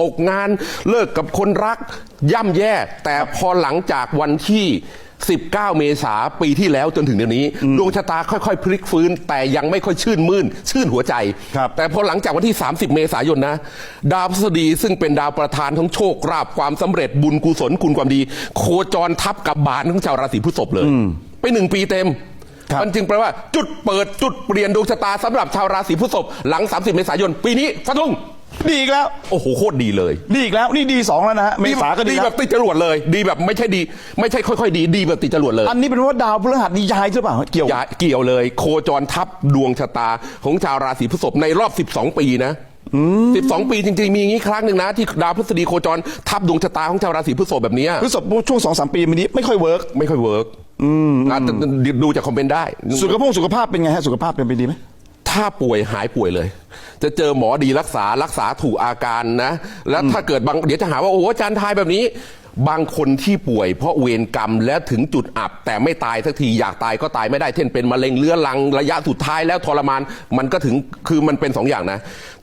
ตกงานเลิกกับคนรัก ย่ำแย่ แต่พอหลังจากวันที่ 19 เมษาปีที่แล้วจนถึงเดี๋ยวนี้ ดวงชะตาค่อยๆ พลิกฟื้น แต่ยังไม่ค่อยชื่นมื่น ชื่นหัวใจครับแต่พอหลังจากวันที่ 30 เมษายนนะ ดาวพฤษฎีซึ่งเป็นดาวประธานของโชคราบความสำเร็จบุญกุศลคุณความดี โคจรทับกับบานของชาวราศีพฤษภเลย ไปหนึ่งปีเต็มครับมันจึงแปลว่าจุดเปิดจุดเปลี่ยนดวงชะตาสำหรับชาวราศีพฤษภหลัง 30 เมษายน ปีนี้ฟันธง ดีอีกแล้ว โอ้โหโคตรดีเลยดีอีกแล้ว นี่ดีสองแล้วนะฮะเมษาก็ดีดีแล้แบวบติดจรวดเลย ดีแบบไม่ใช่ดี ไม่ใช่ค่อยๆ ดีดีแบบติดจรวดเลย อันนี้เป็นเพราะว่าดาวพฤหัสนี่ย้ายหรือเปล่าเกี่ยว อย่าเกี่ยวเลย โคจรทับดวงชะตาของชาวราศีพฤษภในรอบ 12 ปีนะ12 ปีจริงๆ มีอย่างนี้ครั้งหนึ่งนะ ที่ดาวพฤษฎีโคจรทับดวงชะตาของชาวราศีพฤษภแบบเนี้ยพฤษภช่วงสองสามปีมานี้ไม่ค่อยเวิร์กไม่ค่อยเวิร์กอาจจะดูจากคอมเมนต์ได้ สุขภาพสุขภาพเป็นไงฮะสุขภาพเป็นไปดีไหม ถ้าป่วยหายป่วยเลย จะเจอหมอดีรักษารักษาถูกอาการนะ แล้วถ้าเกิดบางเดี๋ยวจะหาว่าโอ้โหอาจารย์ทายแบบนี้ บางคนที่ป่วยเพราะเวรกรรมและถึงจุดอับ แต่ไม่ตายสักทีอยากตายก็ตายไม่ได้เช่นเป็นมะเร็งเรื้อรังระยะสุดท้ายแล้วทรมานมันก็ถึงคือมันเป็นสองอย่างนะ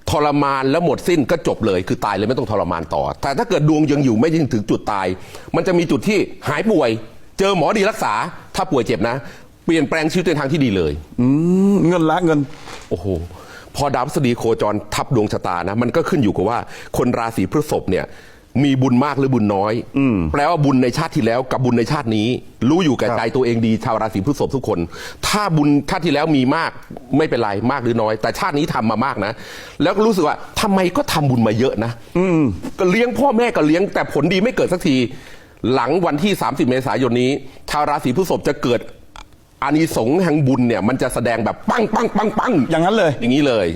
ทรมานแล้วหมดสิ้นก็จบเลยคือตายเลยไม่ต้องทรมานต่อ แต่ถ้าเกิดดวงยังอยู่ไม่ถึงจุดตาย มันจะมีจุดที่หายป่วย เจอหมอดีรักษา ถ้าป่วยเจ็บนะ เปลี่ยนแปลงชีวิตในทางที่ดีเลยอืมเงินละเงิน โอ้โห พอดาวพฤษฎีโคจรทับดวงชะตานะ มันก็ขึ้นอยู่กับว่าคนราศีพฤษภเนี่ย มีบุญมากหรือบุญน้อย แปลว่าบุญในชาติที่แล้วกับบุญในชาตินี้ รู้อยู่แก่ครับใจตัวเองดีชาวราศีพฤษภทุกคน ถ้าบุญชาติที่แล้วมีมากไม่เป็นไรมากหรือน้อย แต่ชาตินี้ทำมามากนะ แล้วก็รู้สึกว่าทำไมก็ทำบุญมาเยอะนะก็เลี้ยงพ่อแม่ก็เลี้ยงแต่ผลดีไม่เกิดสักที หลังวันที่ 30 เมษายนนี้ ชาวราศีพฤษภจะเกิด อานิสงส์แห่งบุญเนี่ยมันจะแสดงแบบปังปังปังปังอย่างนั้นเลย อย่างนี้เลย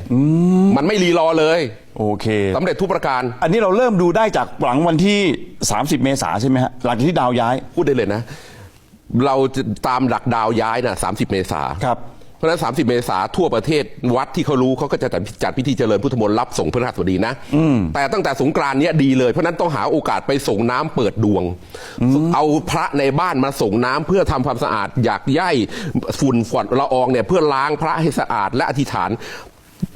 มันไม่รีรอเลยโอเคสำเร็จทุกประการ อันนี้เราเริ่มดูได้จากหลังวันที่ 30 เมษาใช่ไหมฮะหลังจากที่ดาวย้ายพูดได้เลยนะ เราจะตามหลักดาวย้ายนะ30 เมษาครับเพ ราะฉะนั้น30เมษาทั่วประเทศวัดที่เขารู้เขาก็จะจัดจัดพิธีเจริญพุทธมนต์รับส่งพระราชบดีนะแต่ตั้งแต่สงกรานต์เนี้ยดีเลยเพราะฉะนั้นต้องหาโอกาสไปส่งน้ำเปิดดวง เอาพระในบ้านมาส่งน้ำเพื่อทำความสะอาดอยากย่ายฝุ่นฝนละอองเนี่ยเพื่อล้างพระให้สะอาดและอธิษฐาน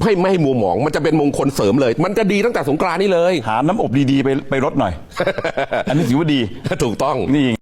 ให้ไม่ให้มัวหมองมันจะเป็นมงคลเสริมเลย มันจะดีตั้งแต่สงกรานต์นี่เลย หาน้ำอบดีๆไปไปรดหน่อย อันนี้ถือว่าดีถูกต้องนี่